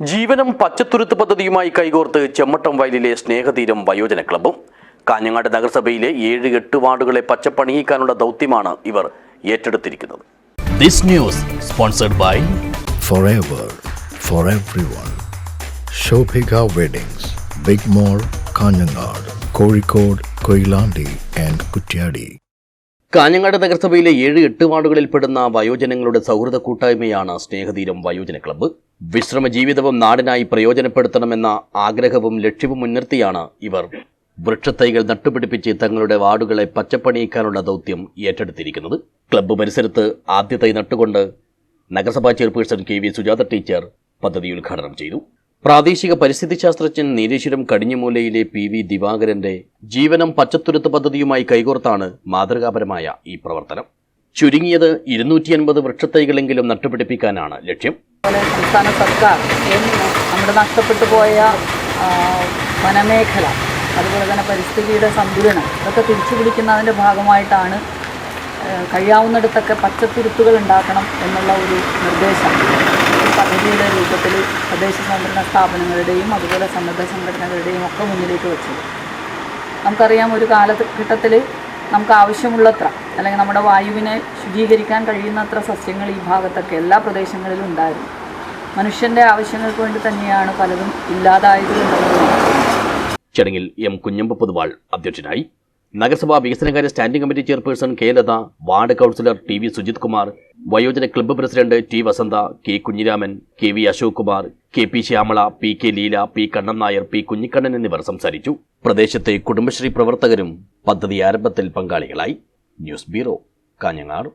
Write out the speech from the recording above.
ജീവനം പച്ചത്തുരുത്ത് പദ്ധതിയുമായി കൈകോർത്ത് ചെമ്മട്ടം വയലിലെ സ്നേഹതീരം വയോജന ക്ലബ്ബും കാഞ്ഞങ്ങാട് നഗരസഭയിലെ ഏഴ് എട്ട് വാർഡുകളെ പച്ചപ്പണിയിക്കാനുള്ള ദൗത്യമാണ് ഇവർ ഏറ്റെടുത്തിരിക്കുന്നത് This news sponsored by forever for everyone. Shobhika Weddings, Big Mall, Kanyanad, Kozhikode, Koilandi and Kutyadi. Kanhangad നഗരസഭയിലെ ഏഴ് എട്ട് വാർഡുകളിൽ പെടുന്ന വയോജനങ്ങളുടെ സൗഹൃദ കൂട്ടായ്മയാണ് സ്നേഹതീരം വയോജന ക്ലബ്ബ്. വിശ്രമ ജീവിതവും നാടിനായി പ്രയോജനപ്പെടുത്തണമെന്ന ആഗ്രഹവും ലക്ഷ്യവും മുൻനിർത്തിയാണ് ഇവർ. വൃക്ഷത്തൈകൾ നട്ടുപിടിപ്പിച്ച് തങ്ങളുടെ വാർഡുകളെ പച്ചപ്പണിയിക്കാനുള്ള ദൗത്യം ഏറ്റെടുത്തിരിക്കുന്നത്. ക്ലബ്ബ് പരിസരത്ത് ആദ്യ തൈ നട്ടുകൊണ്ട് നഗരസഭാ chairperson K V Sujatha teacher പദ്ധതി ഉദ്ഘാടനം ചെയ്തു. പ്രാദേശിക പരിസ്ഥിതി ശാസ്ത്രജ്ഞൻ നീലേശ്വരം കടിഞ്ഞമൂലയിലെ പി വി ദിവാകരന്റെ ജീവനം പച്ചത്തുരുത്ത് പദ്ധതിയുമായി കൈകോർത്താണ് മാതൃകാപരമായ ഈ പ്രവർത്തനം. ചുരുങ്ങിയത് ഇരുന്നൂറ്റി അൻപത് വൃക്ഷത്തൈകളെങ്കിലും നട്ടുപിടിപ്പിക്കാനാണ് ലക്ഷ്യം. സംസ്ഥാന സർക്കാർ നമ്മുടെ നഷ്ടപ്പെട്ടു പോയ വനമേഖല അതുപോലെ തന്നെ പരിസ്ഥിതിയുടെ സന്തുലനം ഇതൊക്കെ തിരിച്ചു പിടിക്കുന്നതിന്റെ ഭാഗമായിട്ടാണ് കഴിയാവുന്നിടത്തൊക്കെ പച്ചത്തുരുത്തുകൾ ഉണ്ടാക്കണം എന്നുള്ള ഒരു നിർദ്ദേശം. പദ്ധതിയുടെ രൂപത്തിൽ തദ്ദേശ സ്വയംഭരണ സ്ഥാപനങ്ങളുടെയും അതുപോലെ സന്നദ്ധ സംഘടനകളുടെയും ഒക്കെ മുന്നിലേക്ക് വെച്ചത് നമുക്കറിയാം ഒരു കാലഘട്ടത്തിൽ നമുക്ക് ആവശ്യമുള്ളത്ര അല്ലെങ്കിൽ നമ്മുടെ വായുവിനെ ശുചീകരിക്കാൻ കഴിയുന്നത്ര സസ്യങ്ങൾ ഈ ഭാഗത്തൊക്കെ എല്ലാ പ്രദേശങ്ങളിലും ഉണ്ടായിരുന്നു. മനുഷ്യന്റെ ആവശ്യങ്ങൾക്ക് വേണ്ടി തന്നെയാണ് പലതും ഇല്ലാതായത് ചടങ്ങിൽ എം കുഞ്ഞമ്പ പൊതുവാൾ അധ്യക്ഷനായി. നഗരസഭാ വികസനകാര്യ standing committee chairperson K Latha ward councillor T V Sujith Kumar വയോജന club president T Vasantha K Kunhiraman K V Ashok Kumar K P Shyamala P K Leela P Kannan Nair P Kunhikannan എന്നിവർ സംസാരിച്ചു. പ്രദേശത്തെ കുടുംബശ്രീ പ്രവർത്തകരും പദ്ധതി ആരംഭത്തിൽ പങ്കാളികളായി. News bureau Kanhangad.